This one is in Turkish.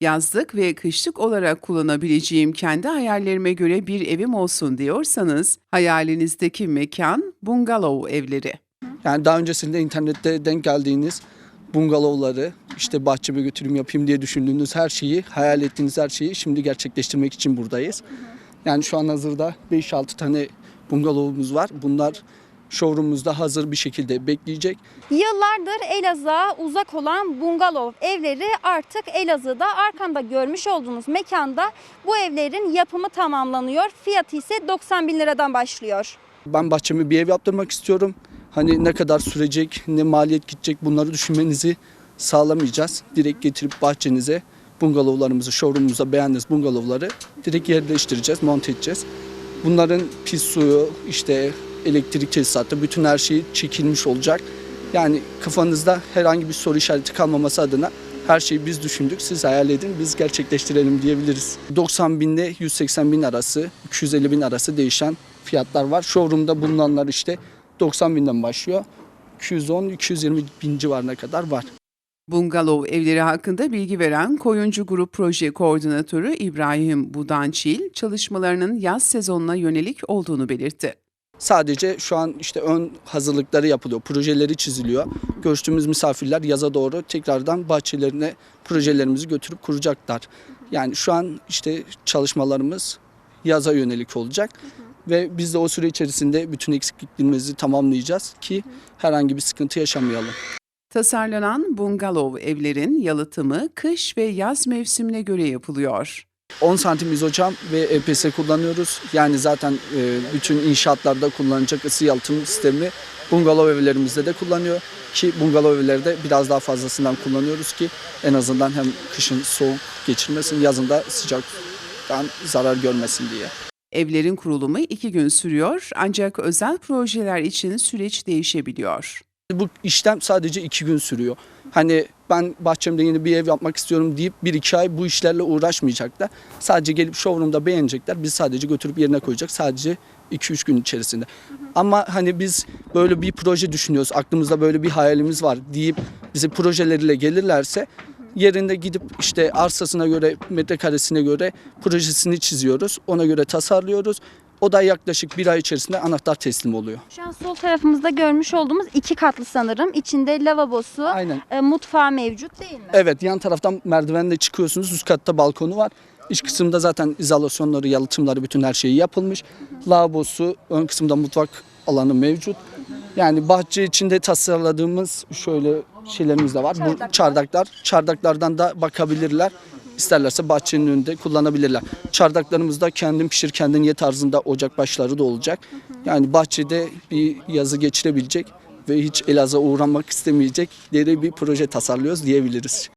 Yazlık ve kışlık olarak kullanabileceğim kendi hayallerime göre bir evim olsun diyorsanız, hayalinizdeki mekan bungalov evleri. Yani daha öncesinde internette denk geldiğiniz bungalovları, işte bahçeme götürüm yapayım diye düşündüğünüz her şeyi, hayal ettiğiniz her şeyi şimdi gerçekleştirmek için buradayız. Yani şu an hazırda 5-6 tane bungalovumuz var. Bunlar showroom'umuzda hazır bir şekilde bekleyecek. Yıllardır Elazığ'a uzak olan bungalov evleri artık Elazığ'da arkamda görmüş olduğunuz mekanda bu evlerin yapımı tamamlanıyor. Fiyatı ise 90 bin liradan başlıyor. Ben bahçeme bir ev yaptırmak istiyorum. Hani ne kadar sürecek, ne maliyet gidecek bunları düşünmenizi sağlamayacağız. Direkt getirip bahçenize bungalovlarımızı, showroom'umuza beğendiğiniz bungalovları direkt yerleştireceğiz, monte edeceğiz. Bunların pis suyu, işte elektrik tesisatı, bütün her şey çekilmiş olacak. Yani kafanızda herhangi bir soru işareti kalmaması adına her şeyi biz düşündük, siz hayal edin, biz gerçekleştirelim diyebiliriz. 90 bin ile 180 bin arası, 250 bin arası değişen fiyatlar var. Showroom'da bulunanlar işte 90 binden başlıyor. 210-220 bin civarına kadar var. Bungalov evleri hakkında bilgi veren Koyuncu Grup Proje Koordinatörü İbrahim Budançil, çalışmalarının yaz sezonuna yönelik olduğunu belirtti. Sadece şu an işte ön hazırlıkları yapılıyor, projeleri çiziliyor. Görüştüğümüz misafirler yaza doğru tekrardan bahçelerine projelerimizi götürüp kuracaklar. Yani şu an işte çalışmalarımız yaza yönelik olacak. Ve biz de o süre içerisinde bütün eksikliklerimizi tamamlayacağız ki herhangi bir sıkıntı yaşamayalım. Tasarlanan bungalov evlerin yalıtımı kış ve yaz mevsimine göre yapılıyor. 10 santim izocam ve EPS kullanıyoruz. Yani zaten e, bütün inşaatlarda kullanacak ısı yalıtım sistemi bungalov evlerimizde de kullanıyor. Ki bungalov evleri de biraz daha fazlasından kullanıyoruz ki en azından hem kışın soğuk geçirmesin, yazın da sıcaktan zarar görmesin diye. Evlerin kurulumu iki gün sürüyor ancak özel projeler için süreç değişebiliyor. Bu işlem sadece iki gün sürüyor. Hani ben bahçemde yeni bir ev yapmak istiyorum deyip bir iki ay bu işlerle uğraşmayacaklar. Sadece gelip showroom'da beğenecekler. Biz sadece götürüp yerine koyacak. Sadece 2-3 gün içerisinde. Ama hani biz böyle bir proje düşünüyoruz. Aklımızda böyle bir hayalimiz var deyip bize projeleriyle gelirlerse yerinde gidip işte arsasına göre, metrekaresine göre projesini çiziyoruz. Ona göre tasarlıyoruz. O da yaklaşık bir ay içerisinde anahtar teslim oluyor. Şu an sol tarafımızda görmüş olduğumuz iki katlı sanırım. İçinde lavabosu, Aynen. e, mutfağı mevcut değil mi? Evet yan taraftan merdivenle çıkıyorsunuz. Üst katta balkonu var. İç kısımda zaten izolasyonları, yalıtımları bütün her şeyi yapılmış. Lavabosu, ön kısımda mutfak alanı mevcut. Yani bahçe içinde tasarladığımız şöyle şeylerimiz de var. Çardaklar. Bu çardaklar. Çardaklardan da bakabilirler. İsterlerse bahçenin önünde kullanabilirler. Çardaklarımızda kendin pişir kendin ye tarzında ocak başları da olacak. Yani bahçede bir yazı geçirebilecek ve hiç Elazığ'a uğramak istemeyecek bir proje tasarlıyoruz diyebiliriz.